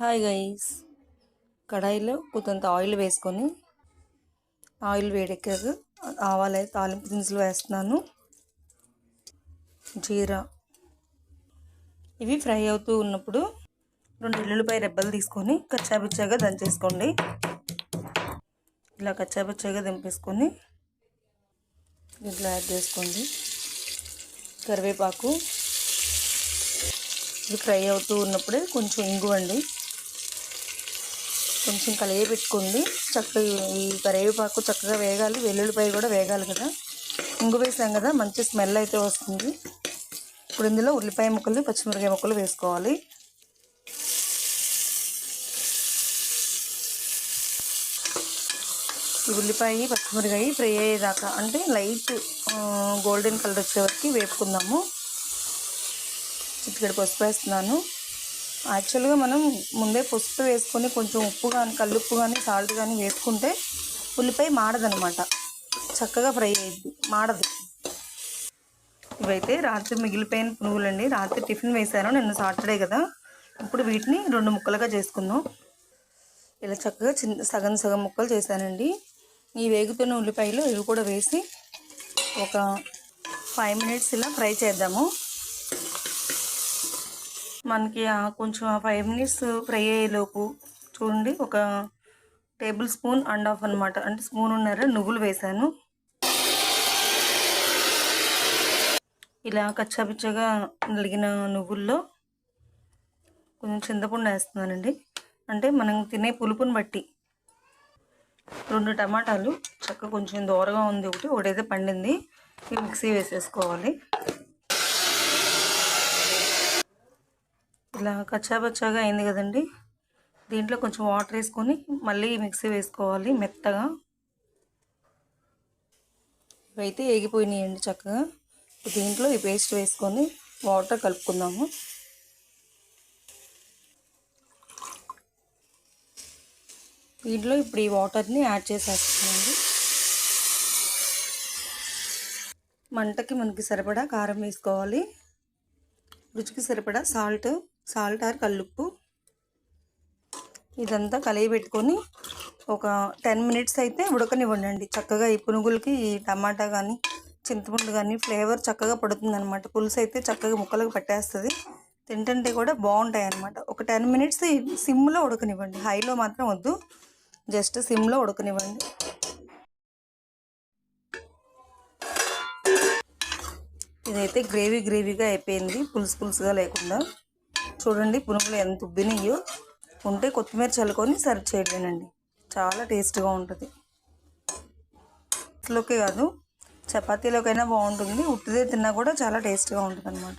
Hi guys కడాయిలో కొంత oil వేసుకొని ఆయిల్ వేడెక్కాక ఆవాలు తాలింపు దినుసులు వేస్తున్నాను. జీరా. ఇవి ఫ్రై అవుతూ ఉన్నప్పుడు రెండు ఎల్లుల్లిపాయ రెబ్బలు తీసుకొని కచ్చాబిచ్చాగా దంచేసుకోండి. ఇలా కచ్చాబిచ్చాగా దింపేసుకొని దీంట్లో యాడ్ చేసుకోండి. కరివేపాకు. ఇది ఫ్రై అవుతూ ఉన్నప్పుడే కొంచెం ఇంగువండి. కొంచెం కలిగి పెట్టుకోండి. చక్కగా ఈ కరివేపాకు చక్కగా వేగాలి. వెల్లుల్లిపాయ కూడా వేగాలి కదా. ఇంగు వేసాం కదా మంచి స్మెల్ అయితే వస్తుంది. ఇప్పుడు ఇందులో ఉల్లిపాయ ముక్కలు పచ్చిమిరకాయ ముక్కలు వేసుకోవాలి. ఈ ఉల్లిపాయ పచ్చిమిరకాయ ఫ్రై అయ్యేదాకా అంటే లైట్ గోల్డెన్ కలర్ వచ్చే వరకు వేపుకుందాము. చిటికెడు పసుపు వేస్తున్నాను. యాక్చువల్గా మనం ముందే పసుపు వేసుకొని కొంచెం ఉప్పు కానీ కల్లుప్పు కానీ సాల్ట్ కానీ వేసుకుంటే ఉల్లిపాయ మాడదనమాట. చక్కగా ఫ్రై అయ్యిద్ది మాడదు. ఇవైతే రాత్రి మిగిలిపోయిన పునుగులండి. రాత్రి టిఫిన్ వేశాను నిన్న సాటర్డే కదా. ఇప్పుడు వీటిని రెండు ముక్కలుగా చేసుకుందాం. ఇలా చక్కగా చిన్న సగం సగం ముక్కలు చేశానండి. ఈ వేగుతున్న ఉల్లిపాయలు ఇవి కూడా వేసి ఒక ఫైవ్ మినిట్స్ ఇలా ఫ్రై చేద్దాము. మనకి ఆ కొంచెం ఫైవ్ మినిట్స్ ఫ్రై అయ్యేలోపు చూడండి ఒక టేబుల్ స్పూన్ అండ్ హాఫ్ అనమాట అంటే స్పూన్ ఉన్నారా నువ్వులు వేసాను. ఇలా కచ్చాపిచ్చగా నలిగిన నువ్వుల్లో కొంచెం చింతపండు వేస్తున్నానండి. అంటే మనం తినే పులుపుని బట్టి రెండు టమాటాలు చక్క కొంచెం దూరగా ఉంది ఒకటి ఒకటైతే పండింది. మిక్సీ వేసేసుకోవాలి. ఇలా కచ్చాబచ్చాగా అయింది కదండి. దీంట్లో కొంచెం వాటర్ వేసుకొని మళ్ళీ మిక్సీ వేసుకోవాలి మెత్తగా. ఇవైతే ఏగిపోయినాయండి చక్కగా. దీంట్లో ఈ పేస్ట్ వేసుకొని వాటర్ కలుపుకుందాము. దీంట్లో ఇప్పుడు ఈ వాటర్ని యాడ్ చేసేస్తున్నానండి. మంటకి మనకి సరిపడా కారం వేసుకోవాలి. రుచికి సరిపడా సాల్ట్ సాల్ట్ ఆర్ కల్లుప్పు. ఇదంతా కలిగి పెట్టుకొని ఒక టెన్ మినిట్స్ అయితే ఉడకనివ్వండి. చక్కగా ఈ పునుగులకి ఈ టమాటా కానీ చింతపండు కానీ ఫ్లేవర్ చక్కగా పడుతుంది అనమాట పులుసు అయితే చక్కగా ముక్కలకు పట్టేస్తుంది. తింటుంటే కూడా బాగుంటాయి అనమాట ఒక టెన్ మినిట్స్ సిమ్లో ఉడకనివ్వండి. హైలో మాత్రం వద్దు. జస్ట్ సిమ్లో ఉడకనివ్వండి. ఇదైతే గ్రేవీ గ్రేవీగా అయిపోయింది. పులుసు పులుసుగా లేకుండా. చూడండి పునుగులు ఎంత ఉబ్బినాయో. ఉంటే కొత్తిమీర చల్లుకొని సర్వ్ చేయడమేనండి చాలా టేస్ట్గా ఉంటుంది. లోకే కాదు చపాతీలోకైనా బాగుంటుంది. ఉట్టిదే తిన్నా కూడా చాలా టేస్ట్గా ఉంటుంది అనమాట